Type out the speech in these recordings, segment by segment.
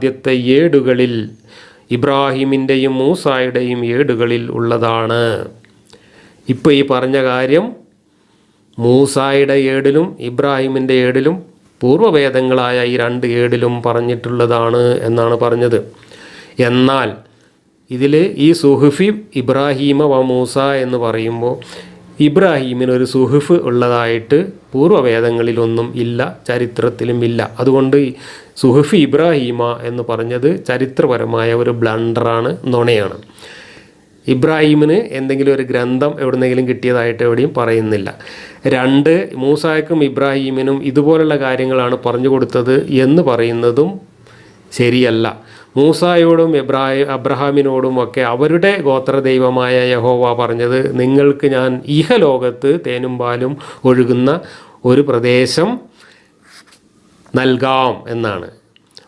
ആദ്യത്തെ ഏടുകളിൽ ഇബ്രാഹിമിന്റെയും മൂസായുടെയും ഏടുകളിൽ ഉള്ളതാണ്. ഇപ്പോൾ ഈ പറഞ്ഞ കാര്യം മൂസായുടെ ഏടിലും ഇബ്രാഹിമിന്റെ ഏടിലും പൂർവവേദങ്ങളായ ഈ രണ്ട് ഏടിലും പറഞ്ഞിട്ടുള്ളതാണ് എന്നാണ് പറഞ്ഞത്. എന്നാൽ ഇതിൽ ഈ സുഹുഫി ഇബ്രാഹീമ വ മൂസ എന്ന് പറയുമ്പോൾ ഇബ്രാഹീമിന് ഒരു സുഹുഫ് ഉള്ളതായിട്ട് പൂർവവേദങ്ങളിലൊന്നും ഇല്ല ചരിത്രത്തിലും ഇല്ല. അതുകൊണ്ട് സുഹിഫ് ഇബ്രാഹീമ എന്ന് പറഞ്ഞത് ചരിത്രപരമായ ഒരു ബ്ലണ്ടറാണ് നുണയാണ്. ഇബ്രാഹിമിന് എന്തെങ്കിലും ഒരു ഗ്രന്ഥം എവിടുന്നെങ്കിലും കിട്ടിയതായിട്ട് എവിടെയും പറയുന്നില്ല. രണ്ട് മൂസായക്കും ഇബ്രാഹീമിനും ഇതുപോലുള്ള കാര്യങ്ങളാണ് പറഞ്ഞു കൊടുത്തത് എന്ന് പറയുന്നതും ശരിയല്ല. മൂസായോടും എബ്രാഹിം അബ്രഹാമിനോടും ഒക്കെ അവരുടെ ഗോത്ര ദൈവമായ യഹോവ പറഞ്ഞത് നിങ്ങൾക്ക് ഞാൻ ഇഹലോകത്ത് തേനും പാലും ഒഴുകുന്ന ഒരു പ്രദേശം നൽകാം എന്നാണ്.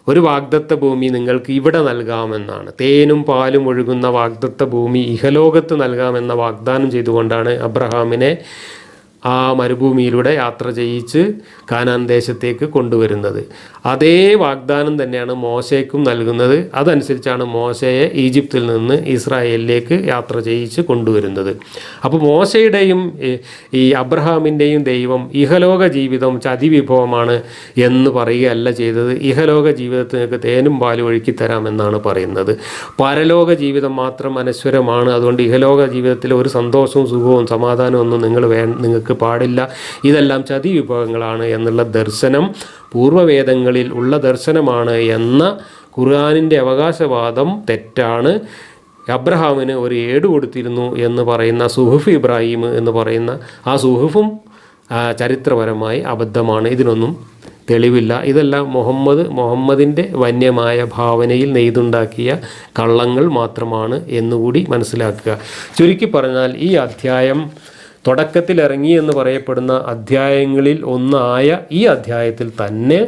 ഒരു വാഗ്ദത്ത ഭൂമി നിങ്ങൾക്ക് ഇവിടെ നൽകാമെന്നാണ് തേനും പാലും ഒഴുകുന്ന വാഗ്ദത്ത ഭൂമി ഇഹലോകത്ത് നൽകാമെന്ന വാഗ്ദാനം ചെയ്തുകൊണ്ടാണ് അബ്രഹാമിനെ ആ മരുഭൂമിയിലൂടെ യാത്ര ചെയ്യിച്ച് കാനാൻ ദേശത്തേക്ക് കൊണ്ടുവരുന്നത്. അതേ വാഗ്ദാനം തന്നെയാണ് മോശയ്ക്കും നൽകുന്നത്. അതനുസരിച്ചാണ് മോശയെ ഈജിപ്തിൽ നിന്ന് ഇസ്രായേലിലേക്ക് യാത്ര ചെയ്യിച്ച് കൊണ്ടുവരുന്നത്. അപ്പോൾ മോശയുടെയും ഈ- അബ്രഹാമിന്റെയും ദൈവം ഇഹലോക ജീവിതം ചതിവിഭവമാണ് എന്ന് പറയുകയല്ല ചെയ്തത്. ഇഹലോക ജീവിതത്തിൽ നിങ്ങൾക്ക് തേനും പാലും ഒഴുക്കി തരാമെന്നാണ് പറയുന്നത്. പരലോക ജീവിതം മാത്രം അനശ്വരമാണ്. അതുകൊണ്ട് ഇഹലോക ജീവിതത്തിൽ ഒരു സന്തോഷവും സുഖവും സമാധാനവും ഒന്നും നിങ്ങൾ വേ നിങ്ങൾക്ക് പാടില്ല. ഇതെല്ലാം ചതി വിഭവങ്ങളാണ് എന്നുള്ള ദർശനം പൂർവവേദങ്ങളിൽ ഉള്ള ദർശനമാണ് എന്ന ഖുർആാനിന്റെ അവകാശവാദം തെറ്റാണ്. അബ്രഹാമിന് ഒരു ഏട് കൊടുത്തിരുന്നു എന്ന് പറയുന്ന സുഹുഫ് ഇബ്രാഹിം എന്ന് പറയുന്ന ആ സുഹുഫും ചരിത്രപരമായി അബദ്ധമാണ്. ഇതിനൊന്നും തെളിവില്ല. ഇതെല്ലാം മുഹമ്മദ് മുഹമ്മദിന്റെ വന്യമായ ഭാവനയിൽ നെയ്തുണ്ടാക്കിയ കള്ളങ്ങൾ മാത്രമാണ് എന്നുകൂടി മനസ്സിലാക്കുക. ചുരുക്കി പറഞ്ഞാൽ ഈ അധ്യായം തുടക്കത്തിൽ ഇറങ്ങി എന്ന് പറയപ്പെടുന്ന അധ്യായങ്ങളിൽ ഒന്നായ ഈ അധ്യായത്തിൽ തന്നെ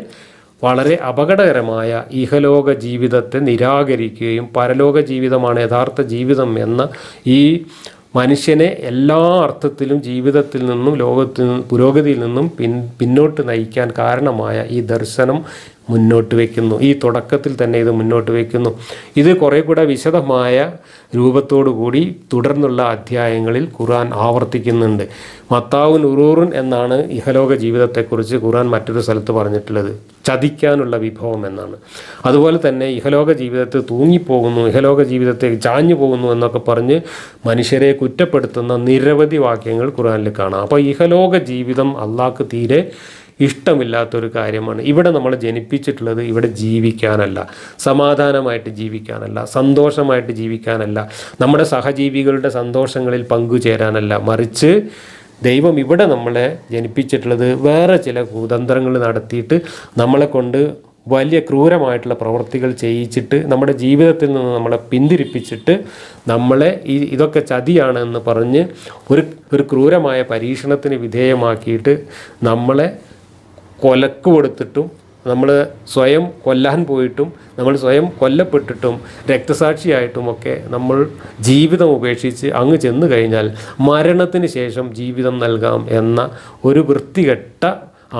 വളരെ അപകടകരമായ ഇഹലോക ജീവിതത്തെ നിരാകരിക്കുകയും പരലോക ജീവിതമാണ് യഥാർത്ഥ ജീവിതം എന്ന ഈ മനുഷ്യനെ എല്ലാ അർത്ഥത്തിലും ജീവിതത്തിൽ നിന്നും ലോകത്തിൽ നിന്നും പുരോഗതിയിൽ നിന്നും പിൻ പിന്നോട്ട് നയിക്കാൻ കാരണമായ ഈ ദർശനം മുന്നോട്ട് വയ്ക്കുന്നു ഈ തുടക്കത്തിൽ തന്നെ ഇത് മുന്നോട്ട് വയ്ക്കുന്നു ഇത് കുറേ കൂടെ വിശദമായ കൂടി തുടർന്നുള്ള അധ്യായങ്ങളിൽ ഖുർആൻ ആവർത്തിക്കുന്നുണ്ട്. മത്താവുൻ ഉറൂറുൻ എന്നാണ് ഇഹലോക ജീവിതത്തെക്കുറിച്ച് ഖുർആൻ മറ്റൊരു സ്ഥലത്ത് പറഞ്ഞിട്ടുള്ളത്. ചതിക്കാനുള്ള വിഭവം എന്നാണ്. അതുപോലെ തന്നെ ഇഹലോക ജീവിതത്തെ തൂങ്ങിപ്പോകുന്നു ഇഹലോക ജീവിതത്തെ ചാഞ്ഞു പോകുന്നു എന്നൊക്കെ പറഞ്ഞ് മനുഷ്യരെ കുറ്റപ്പെടുത്തുന്ന നിരവധി വാക്യങ്ങൾ ഖുർആനിൽ കാണാം. അപ്പോൾ ഇഹലോക ജീവിതം അള്ളാഹ്ക്ക് തീരെ ഇഷ്ടമില്ലാത്തൊരു കാര്യമാണ്. ഇവിടെ നമ്മൾ ജനിപ്പിച്ചിട്ടുള്ളത് ഇവിടെ ജീവിക്കാനല്ല. സമാധാനമായിട്ട് ജീവിക്കാനല്ല. സന്തോഷമായിട്ട് ജീവിക്കാനല്ല. നമ്മുടെ സഹജീവികളുടെ സന്തോഷങ്ങളിൽ പങ്കുചേരാനല്ല. മറിച്ച് ദൈവം ഇവിടെ നമ്മളെ ജനിപ്പിച്ചിട്ടുള്ളത് വേറെ ചില കുതന്ത്രങ്ങൾ നടത്തിയിട്ട് നമ്മളെ കൊണ്ട് വലിയ ക്രൂരമായിട്ടുള്ള പ്രവൃത്തികൾ ചെയ്യിച്ചിട്ട് നമ്മുടെ ജീവിതത്തിൽ നിന്ന് നമ്മളെ പിന്തിരിപ്പിച്ചിട്ട് നമ്മളെ ഈ ഇതൊക്കെ ചതിയാണ് എന്ന് പറഞ്ഞ് ഒരു ഒരു ക്രൂരമായ പരീക്ഷണത്തിന് വിധേയമാക്കിയിട്ട് നമ്മളെ കൊലക്ക് കൊടുത്തിട്ടും നമ്മൾ സ്വയം കൊല്ലാൻ പോയിട്ടും നമ്മൾ സ്വയം കൊല്ലപ്പെട്ടിട്ടും രക്തസാക്ഷിയായിട്ടുമൊക്കെ നമ്മൾ ജീവിതം ഉപേക്ഷിച്ച് അങ്ങ് ചെന്ന് കഴിഞ്ഞാൽ മരണത്തിന് ശേഷം ജീവിതം നൽകാം എന്ന ഒരു വൃത്തികെട്ട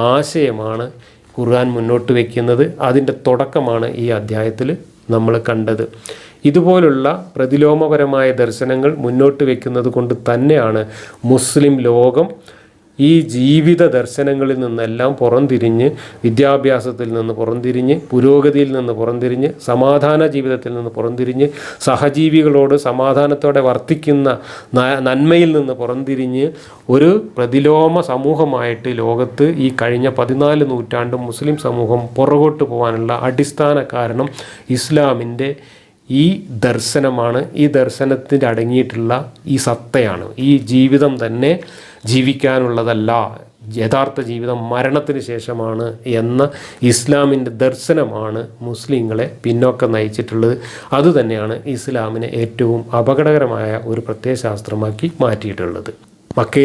ആശയമാണ് ഖുർആൻ മുന്നോട്ട് വയ്ക്കുന്നത് അതിന്റെ തുടക്കമാണ് ഈ അധ്യായത്തിൽ നമ്മൾ കണ്ടത്. ഇതുപോലുള്ള പ്രതിലോമപരമായ ദർശനങ്ങൾ മുന്നോട്ട് വയ്ക്കുന്നത് കൊണ്ട് തന്നെയാണ് മുസ്ലിം ലോകം ഈ ജീവിത ദർശനങ്ങളിൽ നിന്നെല്ലാം പുറംതിരിഞ്ഞ് വിദ്യാഭ്യാസത്തിൽ നിന്ന് പുറംതിരിഞ്ഞ് പുരോഗതിയിൽ നിന്ന് പുറംതിരിഞ്ഞ് സമാധാന ജീവിതത്തിൽ നിന്ന് പുറംതിരിഞ്ഞ് സഹജീവികളോട് സമാധാനത്തോടെ വർത്തിക്കുന്ന നന്മയിൽ നിന്ന് പുറംതിരിഞ്ഞ് ഒരു പ്രതിലോമ സമൂഹമായിട്ട് ലോകത്ത് ഈ കഴിഞ്ഞ പതിനാല് നൂറ്റാണ്ടും മുസ്ലിം സമൂഹം പുറകോട്ട് പോകാനുള്ള അടിസ്ഥാന കാരണം ഇസ്ലാമിന്റെ ഈ ദർശനമാണ് ഈ ദർശനത്തിന് അടങ്ങിയിട്ടുള്ള ഈ സത്തയാണ്. ഈ ജീവിതം തന്നെ ജീവിക്കാനുള്ളതല്ല യഥാർത്ഥ ജീവിതം മരണത്തിന് ശേഷമാണ് എന്ന ഇസ്ലാമിന്റെ ദർശനമാണ് മുസ്ലിങ്ങളെ പിന്നോക്കം നയിച്ചിട്ടുള്ളത്. അതുതന്നെയാണ് ഇസ്ലാമിനെ ഏറ്റവും അപകടകരമായ ഒരു പ്രത്യയശാസ്ത്രമാക്കി മാറ്റിയിട്ടുള്ളത്. മക്കയിൽ